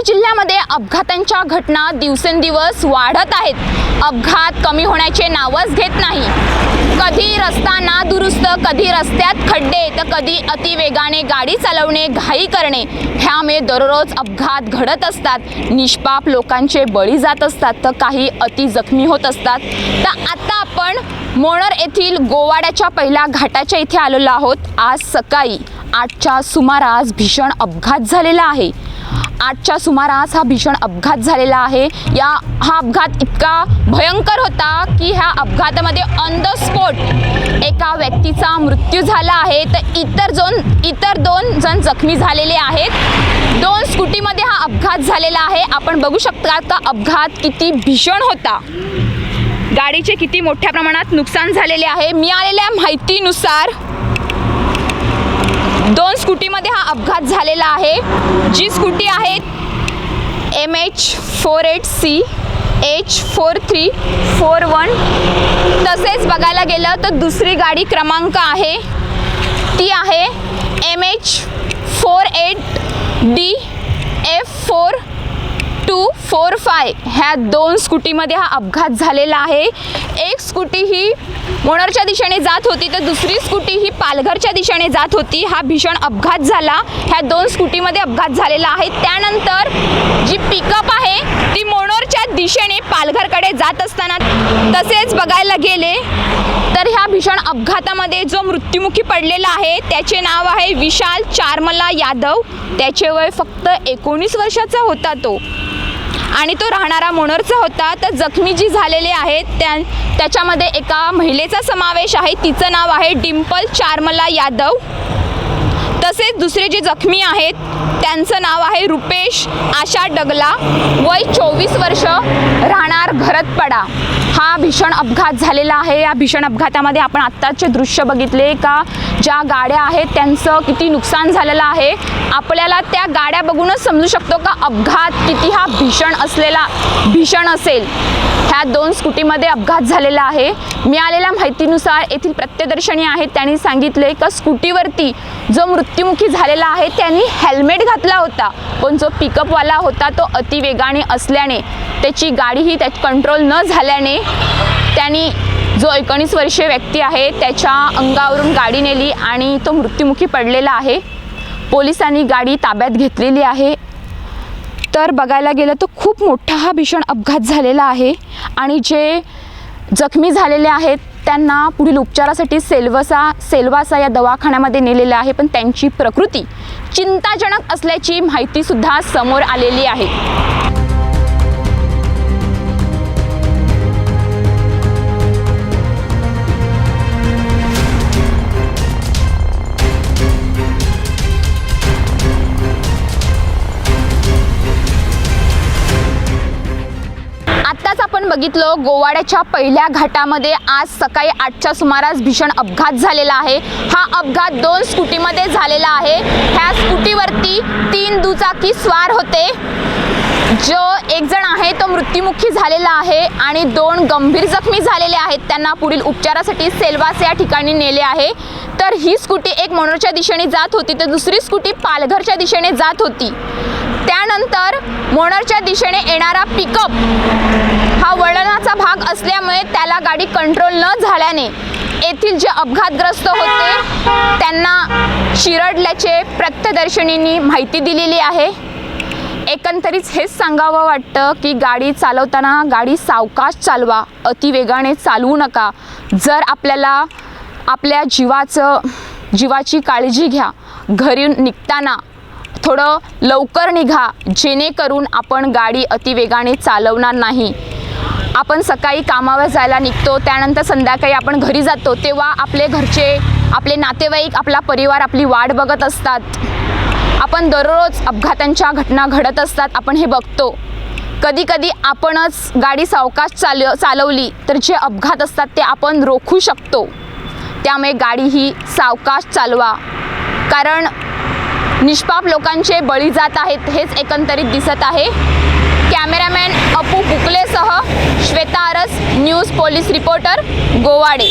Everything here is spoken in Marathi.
पालघर जिल्ह्यामध्ये अपघातांच्या घटना दिवसेंदिवस वाढत आहेत. अपघात कमी होण्याचे नावच घेत नाही. कधी रस्ता ना दुरुस्त कधी रस्त्यात खड्डे तर कधी अतिवेगाने गाडी चालवणे घाई करणे ह्यामुळे दररोज अपघात घडत असतात. निष्पाप लोकांचे बळी जात असतात तर काही अति जखमी होत असतात. तर आता आपण मोणर येथील गोवाड्याच्या पहिल्या घाटाच्या इथे आलेलो आहोत. आज सकाळी आठच्या सुमारास भीषण अपघात झालेला आहे. आठच्या सुमारास हा भीषण अपघात झालेला आहे. या हा अपघात इतका भयंकर होता की ह्या अपघातामध्ये ऑन द स्पॉट एका व्यक्तीचा मृत्यू झाला आहे. तर इतर दोन इतर दोन जण जखमी झालेले आहेत. दोन स्कूटीमध्ये हा अपघात झालेला आहे. आपण बघू शकता का अपघात किती भीषण होता. गाडीचे किती मोठ्या प्रमाणात नुकसान झालेले आहे. मिळालेल्या माहितीनुसार दोन स्कूटीमध्ये हा अपघात झालेला आहे. जी स्कूटी आहे M H four eight C H four three four one तसेच बघायला गेलं तर दुसरी गाडी क्रमांक आहे. ती आहे M H four eight D F four two four five ह्या दोन स्कूटीमध्ये हा अपघात झालेला आहे. एक स्कूटी ही मोणरच्या दिशेने जात होती तर दुसरी स्कूटी ही पालघरच्या दिशेने जात होती. हा भीषण अपघात झाला. ह्या दोन स्कूटीमध्ये अपघात झालेला आहे. त्यानंतर जी पिकअप आहे ती मोणोरच्या दिशेने पालघरकडे जात असताना तसेच बघायला गेले तर ह्या भीषण अपघातामध्ये जो मृत्युमुखी पडलेला आहे त्याचे नाव आहे विशाल चारमला यादव. त्याचे वय फक्त एकोणीस वर्षाचा होता तो. आणि तो राहणारा मोनरचा होता. तर जखमी जी झालेले आहेत त्या त्याच्यामध्ये एका महिलेचा समावेश आहे. तिचं नाव आहे डिम्पल चारमला यादव. तसेच दुसरे जे जखमी आहेत त्यांचं नाव आहे रुपेश आशा डगला. वय चोवीस वर्ष राहणार घरतपडा. हा भीषण अपघात झालेला आहे. या भीषण अपघातामध्ये आपण आत्ताचे दृश्य बघितले का? ज्या गाड्या आहेत त्यांचं किती नुकसान झालेलं आहे. आपल्याला त्या गाड्या बघूनच समजू शकतो का अपघात किती हा भीषण असलेला भीषण असेल. ह्या दोन स्कूटीमध्ये अपघात झालेला आहे. मिळालेल्या माहितीनुसार येथील प्रत्यदर्शनी आहेत त्यांनी सांगितले का स्कूटीवरती जो मृत्युमुखी झालेला आहे त्यांनी हेल्मेट घातला होता. पण जो पिकअपवाला होता तो अतिवेगाने असल्याने त्याची गाडी ही त्या कंट्रोल न झाल्याने त्यांनी जो एकोणीस वर्षीय व्यक्ती आहे त्याच्या अंगावरून गाडी नेली आणि तो मृत्युमुखी पडलेला आहे. पोलिसांनी गाडी ताब्यात घेतलेली आहे. तर बघायला गेलं तर खूप मोठा हा भीषण अपघात झालेला आहे आणि जे जखमी झालेले आहेत त्यांना पुढील उपचारासाठी सेल्वसा सेल्वासा या दवाखान्यामध्ये नेलेलं आहे. पण त्यांची प्रकृती चिंताजनक असल्याची माहितीसुद्धा समोर आलेली आहे. बघितलं गोवाड्याच्या पहिल्या घाटामध्ये आज सकाळी आठच्या सुमारास भीषण अपघात झालेला आहे. हा अपघात दोन स्कूटीमध्ये झालेला आहे. ह्या स्कूटीवरती तीन दुचाकी स्वार होते. जो एक जण आहे तो मृत्युमुखी झालेला आहे आणि दोन गंभीर जखमी झालेले आहेत. त्यांना पुढील उपचारासाठी सेल्वास या ठिकाणी नेले आहे. तर ही स्कूटी एक मनोरच्या दिशेने जात होती तर दुसरी स्कूटी पालघरच्या दिशेने जात होती. त्यानंतर मोनरच्या दिशेने येणारा पिकअप हा वळणाचा भाग असल्यामुळे त्याला गाडी कंट्रोल न झाल्याने येथील जे अपघातग्रस्त होते त्यांना शिरडल्याचे प्रत्यदर्शनींनी माहिती दिलेली आहे. एकंदरीत हेच सांगावं वाटतं की गाडी चालवताना गाडी सावकाश चालवा अतिवेगाने चालवू नका. जर आपल्याला आपल्या जीवाचं जीवाची काळजी घ्या घरी निघताना थोडं लवकर निघा जेणेकरून आपण गाडी अतिवेगाने चालवणार नाही. आपण सकाळी कामावर जायला निघतो त्यानंतर संध्याकाळी आपण घरी जातो तेव्हा आपले घरचे आपले नातेवाईक आपला परिवार आपली वाट बघत असतात. आपण दररोज अपघातांच्या घटना घडत असतात आपण हे बघतो. कधी कधी आपणच गाडी सावकाश चाल चालवली तर जे अपघात असतात ते आपण रोखू शकतो. त्यामुळे गाडी ही सावकाश चालवा. कारण निष्पाप लोकांचे बळी जात आहेत हेच एकंदरीत दिसत आहे. Cameraman Apu बुकलेसह Shweta Aras news police reporter Gowade.